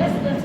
对。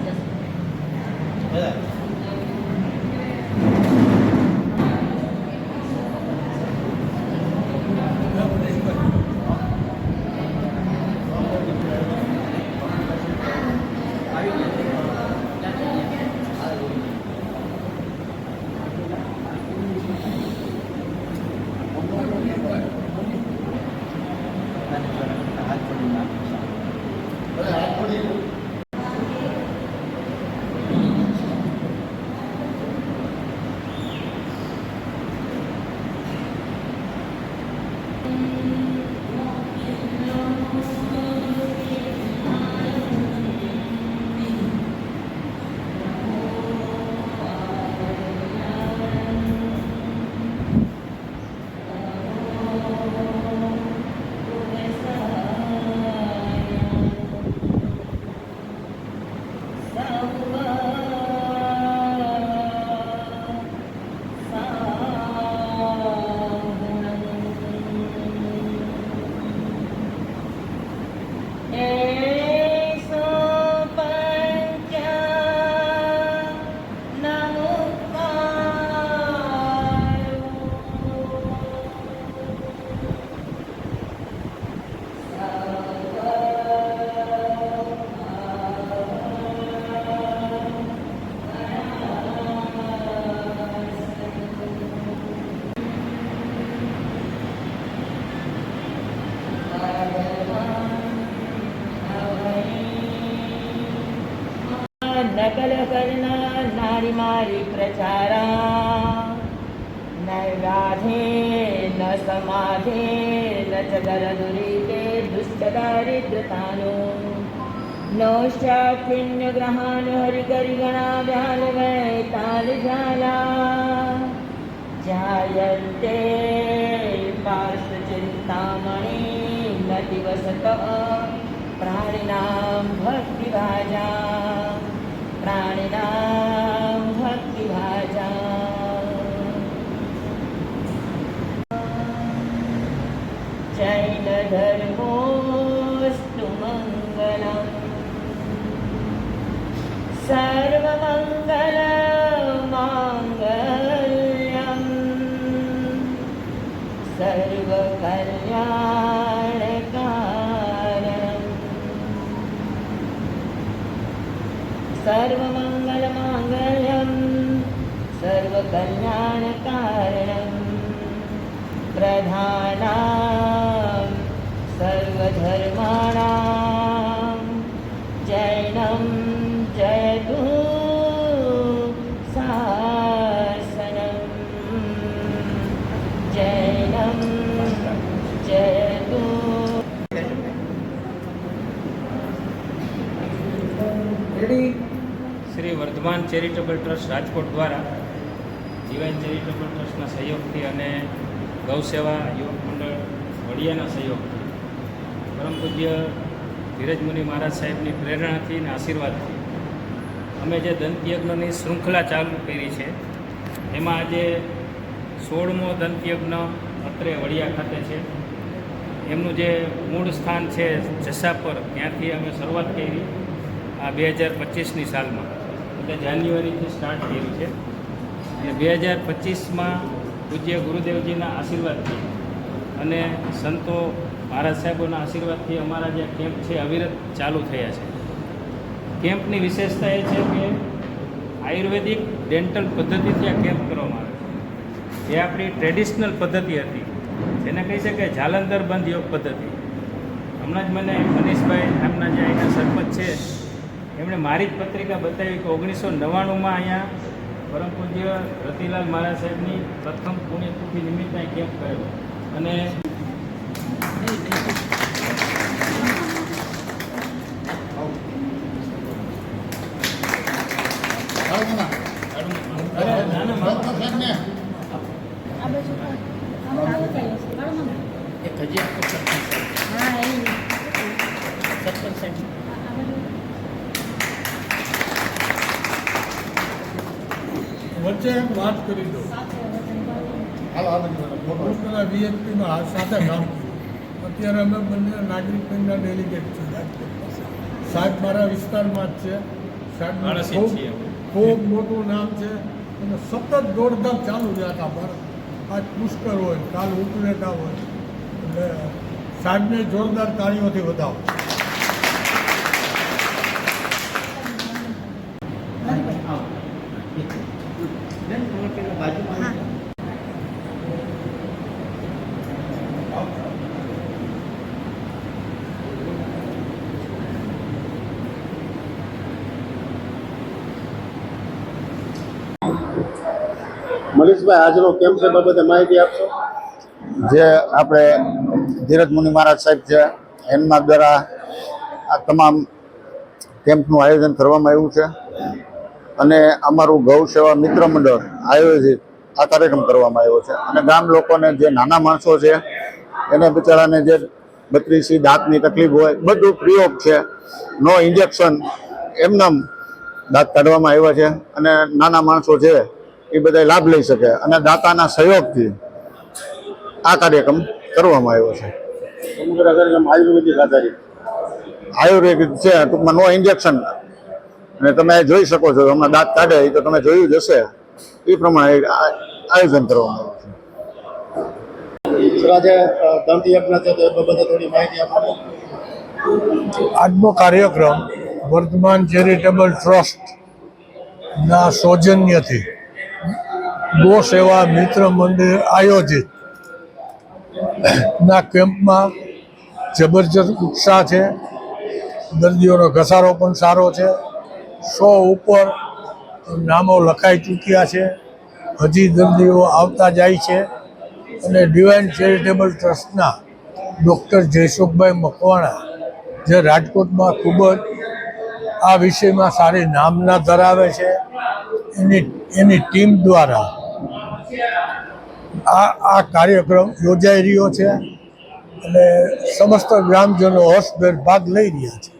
મારી પ્રચારા ન રાધે ન સમાધે ન ચદર દુરીતે દુષ્ટ દારિદ્રતાનો નો શાખિન્ય ગ્રહાન હરિ કરી ગણા વ્યાલ વૈતાલ ઝાલા જાયન્તે પાર્શ્વ ચિંતામણી ન દિવસત પ્રાણીનામ ભક્તિ ભાજા सर्वमङ्गलमाङ्गल्यं सर्वकल्याणकारणं प्रधानां सर्वधर्माणां जैनं जयतु शासनं जैनं जयतु Shri Vardhaman charitable trust Rajkot દ્વારા, જીવન ચેરિટેબલ ટ્રસ્ટના સહયોગથી અને ગૌસેવા યુવક મંડળ વડિયાના સહયોગથી પરમ પૂજ્ય ધીરજ મહારાજ સાહેબની પ્રેરણાથી અને આશીર્વાદથી, અમે જે દંતયજ્ઞની શૃંખલા ચાલુ કરી છે, એમાં આજે સોળમો દંતયજ્ઞ અત્રે વડિયા ખાતે છે. એમનું જે મૂળ સ્થાન છે જસાપર, ત્યાંથી અમે શરૂઆત કરી આ બે હજાર પચીસની સાલમાં. એટલે જાન્યુઆરીથી સ્ટાર્ટ કર્યું છે. અને બે હજાર પચીસમાં પૂજ્ય ગુરુદેવજીના આશીર્વાદથી અને સંતો મહારાજ સાહેબોના આશીર્વાદથી અમારા જે કેમ્પ છે, અવિરત ચાલુ થયા છે. કેમ્પની વિશેષતા એ છે કે આયુર્વેદિક ડેન્ટલ પદ્ધતિથી આ કેમ્પ કરવામાં આવે છે. જે આપણી ટ્રેડિશનલ પદ્ધતિ હતી. જેને કહી શકાય જાલંધર બંધ યોગ પદ્ધતિ. હમણાં જ મને મનીષભાઈ નામના જે અહીંના સરપંચ છે એમણે મારી જ પત્રિકા બતાવી કે ઓગણીસો નવ્વાણુંમાં અહીંયા પરમ પૂજ્ય રતિલાલ મહારાજ સાહેબની પ્રથમ પુણ્યતિથિ નિમિત્તે કેમ્પ કર્યો અને? એક હજી આપો સાહેબ. હા એ સરપંચ સાહેબ આ આ બાજુ વચ્ચે એક વાત કરી દો. હું પેલા વીએચપીમાં સાથે કામ કર્યું અત્યારે અમે બંને નાગરિક બેંકના ડેલિગેટ છીએ. રાજકોટ સાહેબ મારા વિસ્તારમાં જ છે. સાહેબ ખૂબ મોટું નામ છે. અને સતત દોડધામ ચાલુ છે આખા ભારત આજ પુષ્કર હોય કાલ ઉપલેટા હોય. એટલે સાહેબને જોરદાર તાળીઓથી વધાવો. મનીષભાઈ, આજનો કેમ્પ છે બાબતે માહિતી આપશો? જે આપણે ધીરજ મુનિ મહારાજ સાહેબ છે, એમના દ્વારા આ તમામ કેમ્પનું આયોજન કરવામાં આવ્યું છે. અને અમારું ગૌ સેવા મિત્ર મંડળ આયોજિત આ કાર્યક્રમ કરવામાં આવ્યો છે. અને ગામ લોકોને જે નાના માણસો છે, એને બિચારાને જે બત્રીસી દાંતની તકલીફ હોય, બધું પ્રયોગ છે. નો ઇન્જેક્શન એમનેમ દાંત કાઢવામાં આવ્યા છે અને નાના માણસો છે એ બધા લાભ લઈ શકે અને દાતાના સહયોગથી આ કાર્યક્રમ કરવામાં આવ્યો છે. આયુર્વેદિક છે ટૂંકમાં નો ઇન્જેક્શન અને તમે જોઈ શકો છો હમણાં દાંત કાઢે એ તો તમે જોયું જ હશે. એ પ્રમાણે આ આયોજન કરવામાં આવ્યું છે. આજે યજ્ઞ છે તો એ બાબતે થોડી માહિતી આપો. આજનો કાર્યક્રમ વર્તમાન ચેરિટેબલ ટ્રસ્ટના સૌજન્યથી ગો સેવા મિત્ર મંદિર આયોજિત ના કેમ્પમાં જબરજસ્ત ઉત્સાહ છે. દર્દીઓનો ઘસારો પણ સારો છે. સો ઉપર નામો લખાઈ ચૂક્યા છે. હજી દર્દીઓ આવતા જાય છે અને ડિવાઇન ચેરિટેબલ ટ્રસ્ટના ડૉક્ટર જયસુખભાઈ મકવાણા જે રાજકોટમાં ખૂબ જ આ વિષયમાં સારી નામના ધરાવે છે. એની એની ટીમ દ્વારા આ આ કાર્યક્રમ યોજાઈ રહ્યો છે અને સમસ્ત ગ્રામજનો હોશભેર ભાગ લઈ રહ્યા છે.